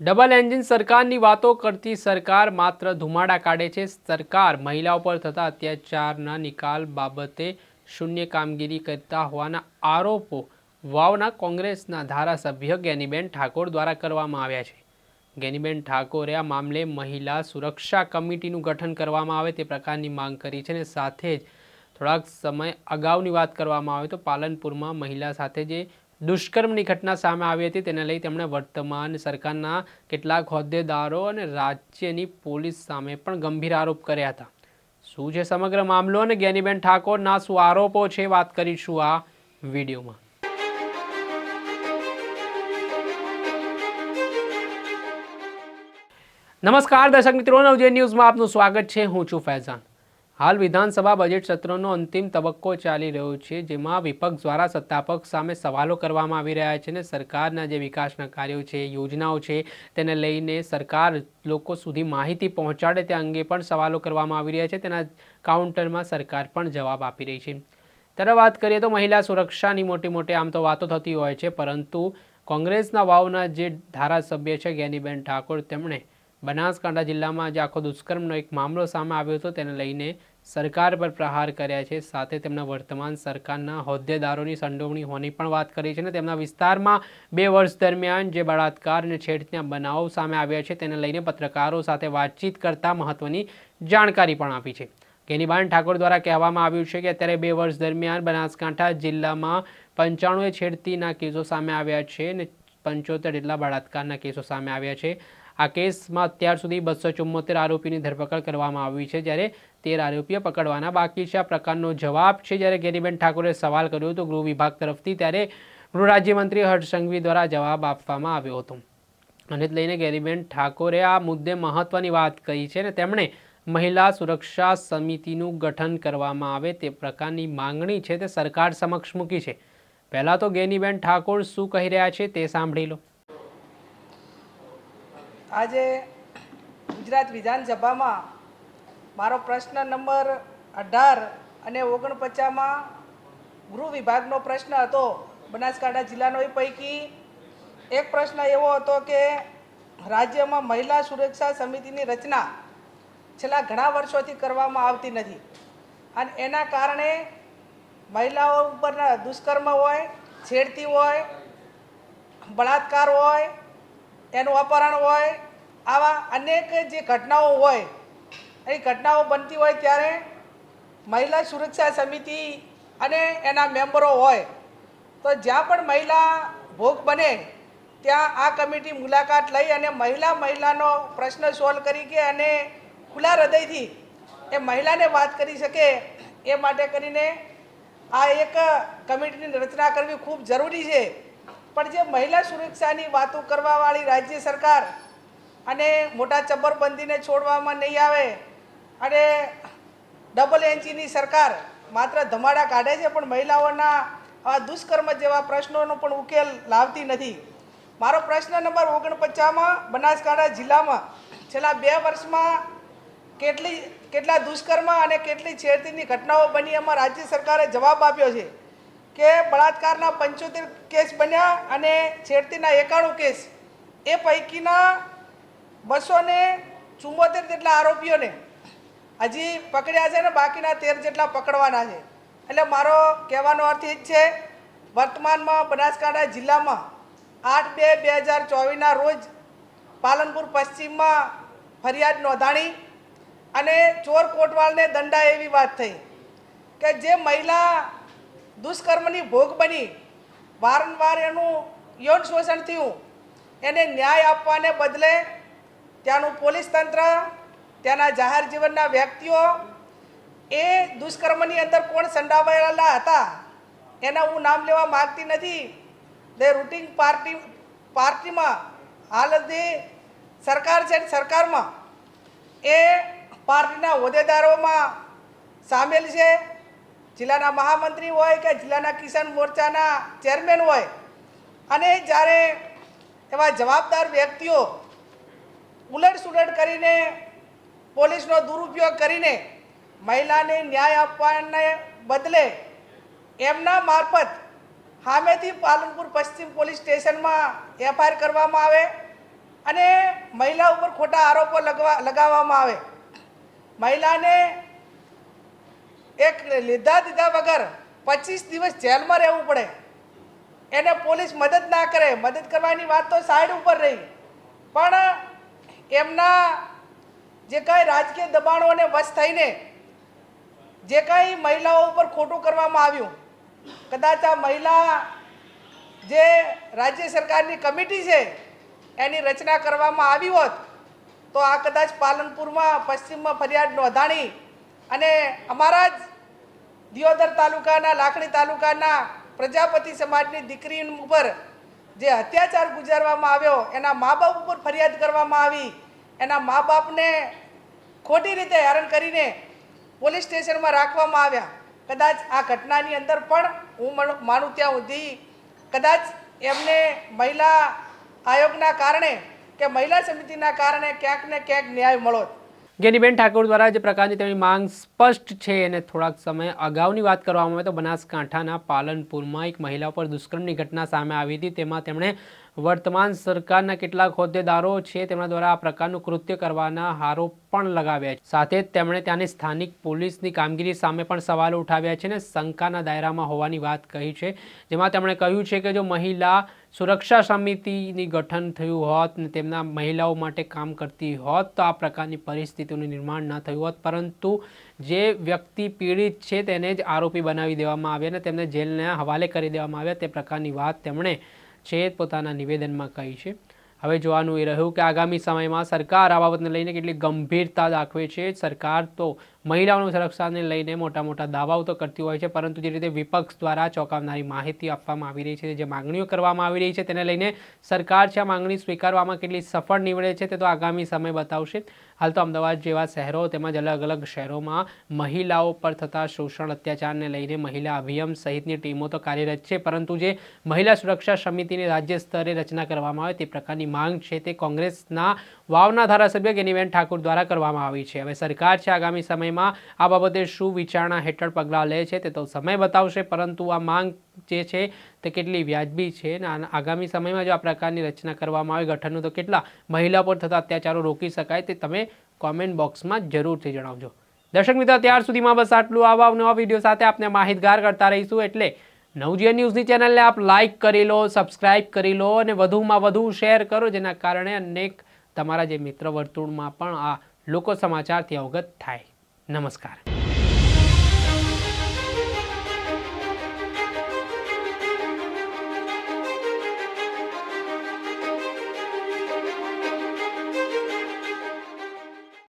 Double engine સરકારની વાતો કરતી સરકાર માત્ર ધુમાડા કાઢે છે. સરકાર મહિલાઓ પર થતા અત્યાચારના નિકાલ બાબતે શૂન્ય કામગીરી કરતા હોવાના આરોપો વાવના કોંગ્રેસના ધારાસભ્ય ગેનીબેન ઠાકોર દ્વારા કરવામાં આવ્યા છે. ગેનીબેન ઠાકોરે આ મામલે મહિલા સુરક્ષા કમિટીનું ગઠન કરવામાં આવે તે પ્રકારની માંગ કરી છે અને સાથે જ થોડાક સમય અગાઉની વાત કરવામાં આવે તો પાલનપુરમાં મહિલા સાથે જે દુષ્કર્મની ઘટના સામે આવી હતી. તેને લઈ તેમણે વર્તમાન સરકારના કેટલાક હોદ્દેદારો અને રાજ્યની પોલીસ સામે પણ ગંભીર આરોપ કર્યા હતા. શું છે સમગ્ર મામલો અને જ્ઞાનીબેન ઠાકોરના શું આરોપો છે? વાત કરીશું આ વિડીયોમાં. નમસ્કાર દર્શક મિત્રો નવજે ન્યૂઝમાં આપનું સ્વાગત છે. હું છું ફૈઝાન. હાલ વિધાનસભા બજેટ સત્રનો અંતિમ તબક્કો ચાલી રહ્યો છે, જેમાં વિપક્ષ દ્વારા સત્તાપક્ષ સામે સવાલો કરવામાં આવી રહ્યા છે અને સરકારના જે વિકાસના કાર્યો છે, યોજનાઓ છે, તેને લઈને સરકાર લોકો સુધી માહિતી પહોંચાડે તે અંગે પણ સવાલો કરવામાં આવી રહ્યા છે. તેના કાઉન્ટરમાં સરકાર પણ જવાબ આપી રહી છે. ત્યારે વાત કરીએ તો મહિલા સુરક્ષાની મોટી મોટી આમ તો વાતો થતી હોય છે, પરંતુ કોંગ્રેસના વાવના જે ધારાસભ્ય છે જ્ઞાનીબેન ઠાકોર, તેમણે બનાસકાંઠા જિલ્લામાં જે આખો દુષ્કર્મનો એક મામલો સામે આવ્યો હતો, તેને લઈને સરકાર પર પ્રહાર કર્યા છે. સાથે તેમના વર્તમાન સરકારના હોદ્દેદારોની સંડોવણી હોવાની પણ વાત કરી છે અને તેમના વિસ્તારમાં બે વર્ષ દરમિયાન જે બળાત્કાર અને છેડતીના બનાવો સામે આવ્યા છે, તેને લઈને પત્રકારો સાથે વાતચીત કરતા મહત્વની જાણકારી પણ આપી છે. ગેનીબાન ઠાકોર દ્વારા કહેવામાં આવ્યું છે કે અત્યારે બે વર્ષ દરમિયાન બનાસકાંઠા જિલ્લામાં પંચાણુએ છેડતીના કેસો સામે આવ્યા છે અને પંચોતેર જેટલા બળાત્કારના કેસો સામે આવ્યા છે. આ કેસમાં અત્યાર સુધી બસો ચુમ્મોતેર આરોપીની ધરપકડ કરવામાં આવી છે. જ્યારે તેર આરોપીઓ પકડવાના બાકી છે. આ પ્રકારનો જવાબ છે. જ્યારે ગેરીબેન ઠાકોરે સવાલ કર્યો હતો ગૃહ વિભાગ તરફથી, ત્યારે ગૃહ રાજ્યમંત્રી હર્ષ દ્વારા જવાબ આપવામાં આવ્યો હતો. અને લઈને ગેરીબેન ઠાકોરે આ મુદ્દે મહત્વની વાત કહી છે અને તેમણે મહિલા સુરક્ષા સમિતિનું ગઠન કરવામાં આવે તે પ્રકારની માંગણી છે તે સરકાર સમક્ષ મૂકી છે. પહેલાં તો ગેનીબેન ઠાકોર શું કહી રહ્યા છે તે સાંભળી લો. આજે ગુજરાત વિધાનસભામાં મારો પ્રશ્ન નંબર અઢાર અને ઓગણપચાસમાં ગૃહ વિભાગનો પ્રશ્ન હતો. બનાસકાંઠા જિલ્લાનો એ પૈકી એક પ્રશ્ન એવો હતો કે રાજ્યમાં મહિલા સુરક્ષા સમિતિની રચના છેલ્લા ઘણા વર્ષોથી કરવામાં આવતી નથી. અને એના કારણે મહિલાઓ ઉપરના દુષ્કર્મ હોય, છેડતી હોય, બળાત્કાર હોય, એનું અપહરણ હોય અનેક જે ઘટનાઓ હોય, એ ઘટનાઓ બનતી હોય ત્યારે મહિલા સુરક્ષા સમિતિ અને એના મેમ્બરો હોય, તો જ્યાં પણ મહિલા ભોગ બને, ત્યાં આ કમિટી મુલાકાત લઈ અને મહિલા મહિલાનો પ્રશ્ન સોલ્વ કરી કે અને ખુલ્લા હૃદયથી એ મહિલાને વાત કરી શકે, એ માટે કરીને આ એક કમિટીની રચના કરવી ખૂબ જરૂરી છે. પણ જે મહિલા સુરક્ષાની વાતો કરવાવાળી રાજ્ય સરકાર અને મોટા ચબ્બરબંધીને છોડવામાં નહીં આવે. અને ડબલ એન્ચીની સરકાર માત્ર ધમાડા કાઢે છે, પણ મહિલાઓના દુષ્કર્મ જેવા પ્રશ્નોનો પણ ઉકેલ લાવતી નથી. મારો પ્રશ્ન નંબર ઓગણપચાસમાં બનાસકાંઠા જિલ્લામાં છેલ્લા બે વર્ષમાં કેટલી, કેટલા દુષ્કર્મ અને કેટલી છેડતીની ઘટનાઓ બની એમાં રાજ્ય સરકારે જવાબ આપ્યો છે કે બળાત્કારના પંચોતેર કેસ બન્યા અને છેડતીના એકાણું કેસ એ પૈકીના બસો ને ચુમ્મોતેર જેટલા આરોપીઓને હજી પકડ્યા છે ને બાકીના તેર જેટલા પકડવાના છે. એટલે મારો કહેવાનો અર્થ એ જ છે, વર્તમાનમાં બનાસકાંઠા જિલ્લામાં આઠ બે બે હજાર ચોવીસના રોજ પાલનપુર પશ્ચિમમાં ફરિયાદ નોંધાણી અને ચોર કોટવાલને દંડા એવી વાત થઈ કે જે મહિલા દુષ્કર્મની ભોગ બની, વારંવાર એનું યૌન શોષણ થયું, એને ન્યાય આપવાને બદલે ત્યાંનું પોલીસ તંત્ર, ત્યાંના જાહેર જીવનના વ્યક્તિઓ, એ દુષ્કર્મની અંદર કોણ સંડાવાયેલા હતા, એના હું નામ લેવા માગતી નથી. જે રૂટિંગ પાર્ટી, પાર્ટીમાં હાલ જે સરકાર છે સરકારમાં, એ પાર્ટીના હોદ્દેદારોમાં સામેલ છે. જિલ્લાના મહામંત્રી હોય કે જિલ્લાના કિસાન મોરચાના ચેરમેન હોય, અને જ્યારે એવા જવાબદાર વ્યક્તિઓ ઉલટ સુલટ કરીને પોલીસનો દુરુપયોગ કરીને મહિલાને ન્યાય આપવાને બદલે એમના મારફત સામેથી પાલનપુર પશ્ચિમ પોલીસ સ્ટેશનમાં એફઆઈઆર કરવામાં આવે અને મહિલા ઉપર ખોટા આરોપો લગવા, લગાવવામાં આવે. મહિલાને એક લીધા દીધા વગર પચીસ દિવસ જેલમાં રહેવું પડે. એને પોલીસ મદદ ના કરે. મદદ કરવાની વાત તો સાઈડ ઉપર રહી. પણ એમના જે કાંઈ રાજકીય દબાણોને વશ થઈને જે કાંઈ મહિલાઓ ઉપર ખોટું કરવામાં આવ્યું, કદાચ આ મહિલા જે રાજ્ય સરકારની કમિટી છે, એની રચના કરવામાં આવી હોત, તો આ કદાચ પાલનપુરમાં, પશ્ચિમમાં ફરિયાદ નોંધાણી અને અમારા જ દિયોદર તાલુકાના, લાખણી તાલુકાના પ્રજાપતિ સમાજની દીકરી ઉપર જે અત્યાચાર ગુજારવામાં આવ્યો, એના મા બાપ ઉપર ફરિયાદ કરવામાં આવી. એના મા બાપને ખોટી રીતે હેરાન કરીને પોલીસ સ્ટેશનમાં રાખવામાં આવ્યા. કદાચ આ ઘટનાની અંદર પણ હું માનું ત્યાં સુધી કદાચ એમને મહિલા આયોગના કારણે કે મહિલા સમિતિના કારણે ક્યાંક ને ક્યાંક ન્યાય મળોત ગેનીબેન ઠાકોર દ્વારા જે પ્રકારની તેમની માંગ સ્પષ્ટ છે અને થોડાક સમય અગાઉની વાત કરવામાં આવે તો બનાસકાંઠાના પાલનપુરમાં એક મહિલા પર દુષ્કર્મની ઘટના સામે આવી હતી. તેમાં તેમણે વર્તમાન સરકારના કેટલાક હોદ્દેદારો છે તેમના દ્વારા આ પ્રકારનું કૃત્ય કરવાના આરોપ પણ લગાવ્યા છે. સાથે તેમણે ત્યાંની સ્થાનિક પોલીસની કામગીરી સામે પણ સવાલો ઉઠાવ્યા છે અને શંકાના દાયરામાં હોવાની વાત કહી છે. જેમાં તેમણે કહ્યું છે કે જો મહિલા સુરક્ષા સમિતિની ગઠન થયું હોત ને તેમના મહિલાઓ માટે કામ કરતી હોત, તો આ પ્રકારની પરિસ્થિતિનું નિર્માણ ન થયું હોત. પરંતુ જે વ્યક્તિ પીડિત છે તેને જ આરોપી બનાવી દેવામાં આવ્યા અને તેમને જેલના હવાલે કરી દેવામાં આવ્યા. તે પ્રકારની વાત તેમણે છે પોતાના નિવેદનમાં કહી છે. હવે જોવાનું એ રહ્યું કે આગામી સમયમાં સરકાર આ બાબતને લઈને કેટલી ગંભીરતા દાખવે છે. સરકાર તો મહિલાઓનું સુરક્ષાને લઈને મોટા મોટા દાવાઓ તો કરતી હોય છે, પરંતુ જે રીતે વિપક્ષ દ્વારા ચોંકાવનારી માહિતી આપવામાં આવી રહી છે, જે માંગણીઓ કરવામાં આવી રહી છે, તેને લઈને સરકાર છે આ માંગણી સ્વીકારવામાં કેટલી સફળ નીવડે છે તે તો આગામી સમય બતાવશે. હાલ તો અમદાવાદ જેવા શહેરો તેમજ અલગ અલગ શહેરોમાં મહિલાઓ પર થતા શોષણ, અત્યાચારને લઈને મહિલા અભિયમ સહિતની ટીમો તો કાર્યરત છે, પરંતુ જે મહિલા સુરક્ષા સમિતિની રાજ્ય સ્તરે રચના કરવામાં આવે તે પ્રકારની માંગ છે તે કોંગ્રેસના વાવના ધારાસભ્ય ગેનીબેન ઠાકુર દ્વારા કરવામાં આવી છે. હવે સરકાર છે, આગામી સમયમાં આ બાબતે શું વિચારણા હેઠળ પગલાં લે છે તે તો સમય બતાવશે, પરંતુ આ માંગ જે છે તે કેટલી વ્યાજબી છે અને આગામી સમયમાં જો આ પ્રકારની રચના કરવામાં આવે ગઠનનું, તો કેટલા મહિલા પર થતા અત્યાચારો રોકી શકાય તે તમે કોમેન્ટ બોક્સમાં જરૂરથી જણાવજો. દર્શક મિત્રો, ત્યાર સુધીમાં બસ આટલું. આવા નવા વીડિયો સાથે આપને માહિતગાર કરતા રહીશું એટલે નવજીવન ન્યૂઝની ચેનલને આપ લાઇક કરી લો સબસ્ક્રાઇબ કરી લો અને વધુમાં વધુ શેર કરો, જેના કારણે અનેક તમારા જે મિત્ર વર્તુળમાં પણ આ લોકો સમાચારથી અવગત થાય. નમસ્કાર.